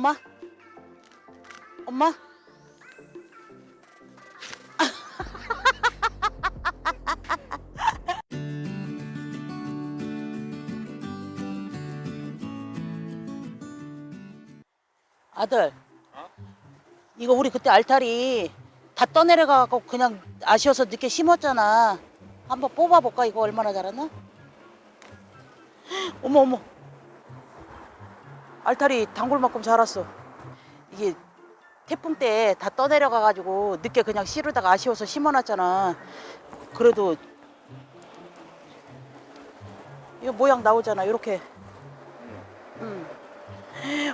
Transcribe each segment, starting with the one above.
엄마? 엄마? 아들, 어? 이거 우리 그때 알타리 다 떠내려가고 그냥 아쉬워서 늦게 심었잖아. 한번 뽑아볼까? 이거 얼마나 자랐나? 어머 어머, 알타리 단골만큼 자랐어. 이게 태풍 때 다 떠내려가가지고 늦게 그냥 씨르다가 아쉬워서 심어놨잖아. 그래도 이거 모양 나오잖아. 이렇게. 응.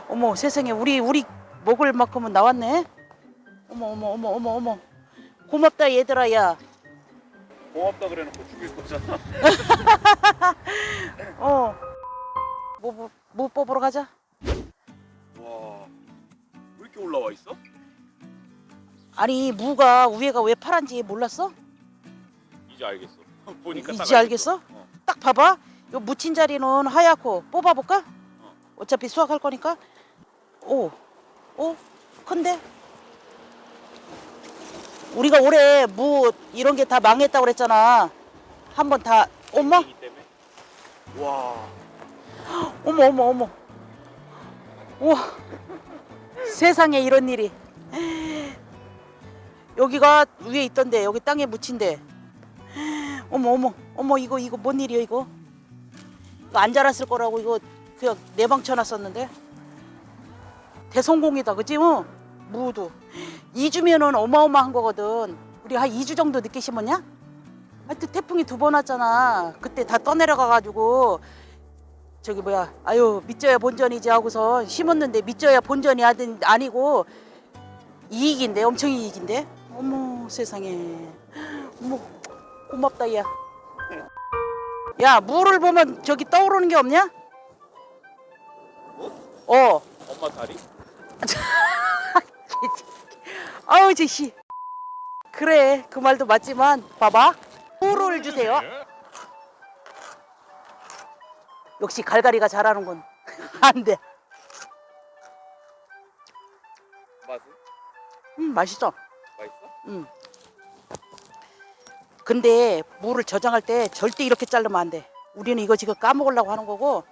어머 세상에 우리 우리 먹을 만큼은 나왔네. 어머 어머 어머 어머 어머. 고맙다 얘들아 야. 고맙다 그래놓고 죽일 거잖아. 어. 뭐, 뭐, 뭐 뽑으러 가자. 와, 왜 이렇게 올라와 있어? 아니 무가 위에가 왜 파란지 몰랐어? 이제 알겠어. 보니까 딱 이제 알겠어? 어. 딱 봐봐. 요 묻힌 자리는 하얗고 뽑아볼까? 어. 어차피 수확할 거니까. 오, 오, 큰데? 우리가 올해 무 이런 게 다 망했다고 그랬잖아. 한번 다, 때문에. 와, 어머, 어머, 어머. 우와, 세상에 이런 일이. 여기가 위에 있던데, 여기 땅에 묻힌데. 어머, 어머, 어머, 이거, 이거 뭔 일이야, 이거? 이거 안 자랐을 거라고 이거 그냥 내방 쳐놨었는데. 대성공이다, 그치? 어? 무도. 2주면은 어마어마한 거거든. 우리 한 2주 정도 늦게 심었냐? 하여튼 태풍이 두 번 왔잖아. 그때 다 떠내려가가지고 저기 뭐야 아유 믿져야 본전이지 하고서 심었는데 믿져야 본전이 아니고 이익인데 엄청 이익인데 어머 세상에 어머 고맙다 야. 야 물을 보면 저기 떠오르는 게 없냐? 어. 엄마 다리? 아우 제씨. 그래 그 말도 맞지만 봐봐 물을 주세요. 역시 갈갈이가 잘하는군. 안 돼. 맛은? 음 맛있어. 맛있어? 음. 근데 물을 저장할 때 절대 이렇게 자르면 안 돼. 우리는 이거 지금 까먹으려고 하는 거고.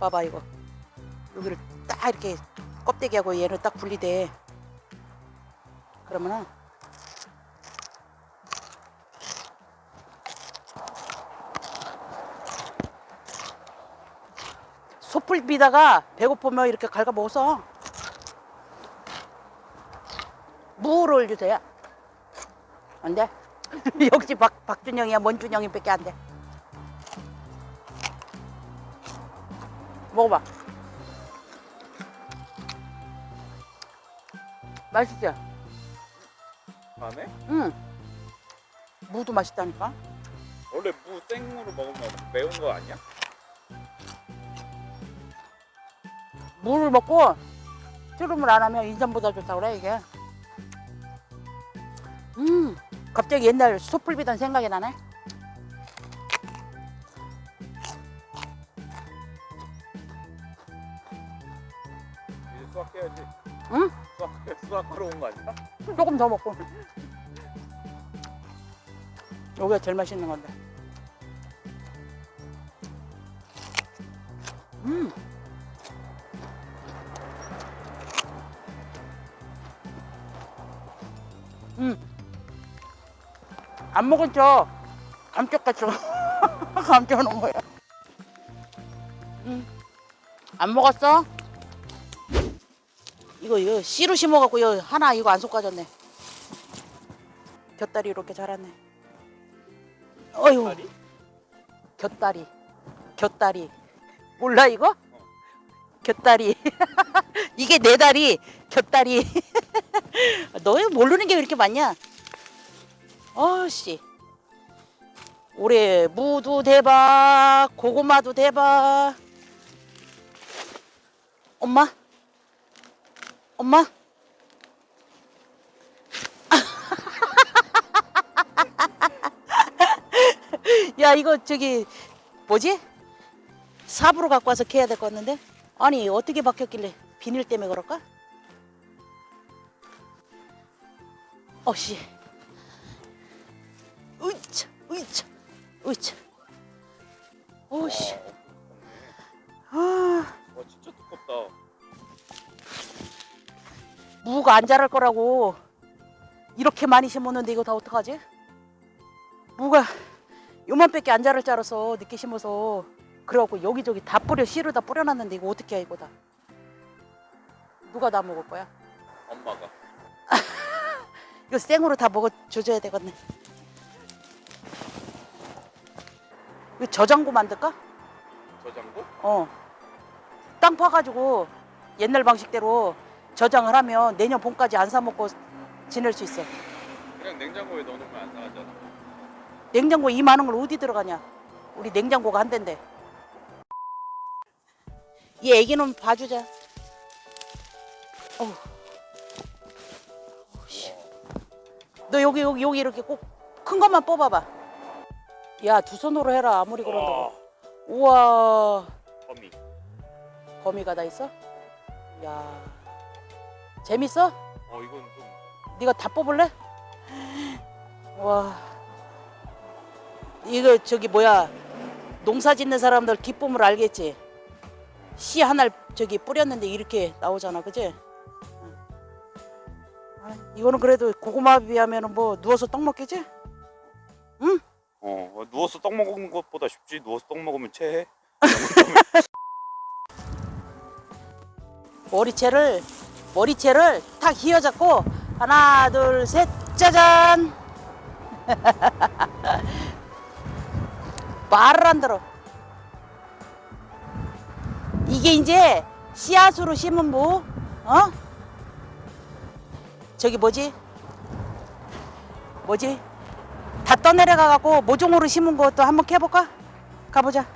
봐봐 이거. 여기를 딱 이렇게 껍데기하고 얘를 딱 분리돼. 그러면은 솥불 비다가 배고프면 이렇게 갉아 먹어서 무를 주세요. 안 돼? 역시 박, 박준영이야, 원준영이 밖에 안 돼. 먹어봐. 맛있지? 안에? 응. 무도 맛있다니까. 원래 무 생으로 먹으면 매운 거 아니야? 물을 먹고 트름을 안 하면 인삼보다 좋다고 그래 이게. 음, 갑자기 옛날 숯불 비던 생각이 나네. 이제 수확해야지. 응? 수확 수확하러 온 거 아니야? 조금 더 먹고. 여기가 제일 맛있는 건데. 음. 음. 안 먹은 척 감쪽같이 감겨 놓은 거야. 음. 안 먹었어? 이거 이거 씨로 심어갖고 이거 하나 이거 안 솎아졌네. 곁다리 이렇게 자랐네. 어휴 다리? 곁다리 곁다리 몰라 이거? 곁다리 이게 내 다리 곁다리 너 모르는 게 왜 이렇게 많냐? 어씨. 올해 무도 대박 고구마도 대박 엄마? 엄마? 야 이거 저기 뭐지? 삽으로 갖고 와서 캐야 될 것 같는데? 아니 어떻게 바뀌었길래 비닐 때문에 그럴까? 어씨 으이차 으이차 으이차 오씨 와, 아와 진짜 두껍다. 무가 안 자랄 거라고 이렇게 많이 심었는데 이거 다 어떡하지? 무가 요만밖에 안 자랄 줄 알아서 늦게 심어서 그래갖고 여기저기 다 뿌려 씨를 다 뿌려놨는데 이거 어떻게 해 이거 다 누가 다 먹을 거야? 엄마가. 이거 생으로 다 먹어 줘줘야 되겠네 이거 저장고 만들까? 저장고? 어. 땅 파가지고 옛날 방식대로 저장을 하면 내년 봄까지 안 사 먹고 지낼 수 있어. 그냥 냉장고에 넣어놓으면 안 상하잖아. 냉장고 이 많은 걸 어디 들어가냐? 우리 냉장고가 한 대인데. 이 애기는 봐주자. 어우. 어우, 씨. 너 여기 여기 여기 이렇게 꼭 큰 것만 뽑아봐. 야 두 손으로 해라 아무리 그런다고. 우와 거미. 거미가 다 있어? 야 재밌어? 어 이건 좀 네가 다 뽑을래? 와 이거 저기 뭐야 농사 짓는 사람들 기쁨을 알겠지? 씨 하나를 저기 뿌렸는데 이렇게 나오잖아 그지? 응. 아, 이거는 그래도 고구마 비하면 뭐 누워서 떡 먹겠지? 어 누워서 떡 먹는 것보다 쉽지. 누워서 떡 먹으면 체해. 머리채를 머리채를 탁 휘어잡고 하나 둘 셋 짜잔 말을 안 들어 이게 이제 씨앗으로 심은 무 어? 저기 뭐지 뭐지 다 떠내려가 갖고 모종으로 심은 것도 한번 캐볼까 가보자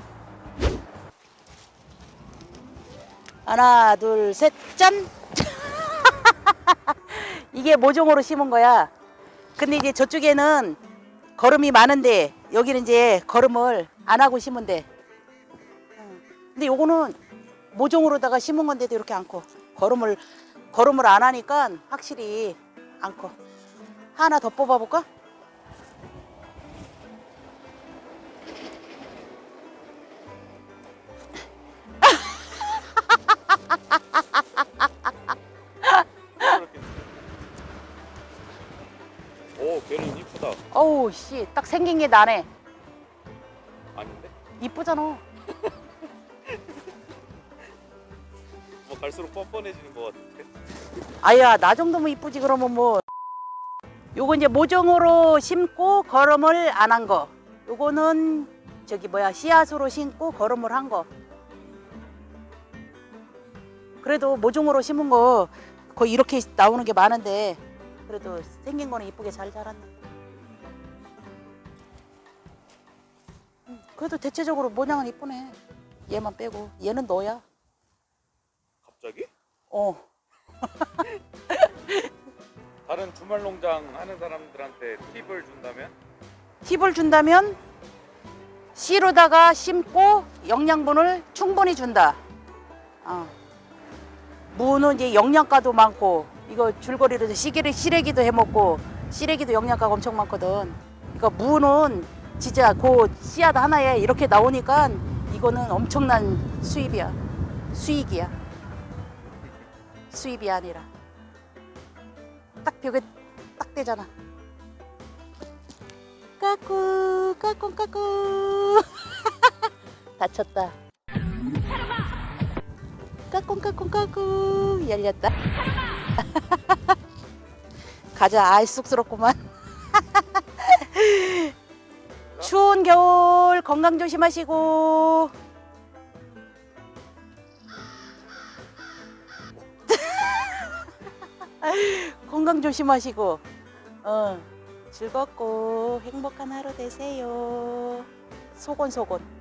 하나, 둘, 셋, 짠! 이게 모종으로 심은 거야. 근데 이제 저쪽에는 거름이 많은데 여기는 이제 거름을 안 하고 돼. 응. 근데 요거는 모종으로다가 심은 건데도 이렇게 안 커. 거름을 거름을 안 하니까 확실히 안 커. 하나 더 뽑아볼까? 씨, 딱 생긴 게 나네. 아닌데? 이쁘잖아. 뭐 갈수록 뻔뻔해지는 것 같은데. 아야 나 정도면 이쁘지 그러면 뭐 요거 이제 모종으로 심고 거름을 안 한 거 요거는 저기 뭐야 씨앗으로 심고 거름을 한 거 그래도 모종으로 심은 거 거의 이렇게 나오는 게 많은데 그래도 생긴 거는 이쁘게 잘 자랐네 그래도 대체적으로 모양은 이쁘네 얘만 빼고 얘는 너야 갑자기? 어 다른 주말 농장 하는 사람들한테 팁을 준다면? 팁을 준다면 씨로다가 심고 영양분을 충분히 준다. 어. 무는 이제 영양가도 많고 이거 줄거리로 시래기 시래기도 해 먹고 시래기도 영양가가 엄청 많거든. 그러니까 무는 진짜 그 씨앗 하나에 이렇게 나오니까 이거는 엄청난 수입이야. 수익이야. 수입이 아니라 딱 벽에 딱 되잖아. 까꾸 까꿍 까꿍 다쳤다 까꿍 까꿍 까꿍 열렸다 가자 아이 쑥스럽구만 추운 겨울 건강 조심하시고 건강 조심하시고 어 즐겁고 행복한 하루 되세요. 소곤소곤.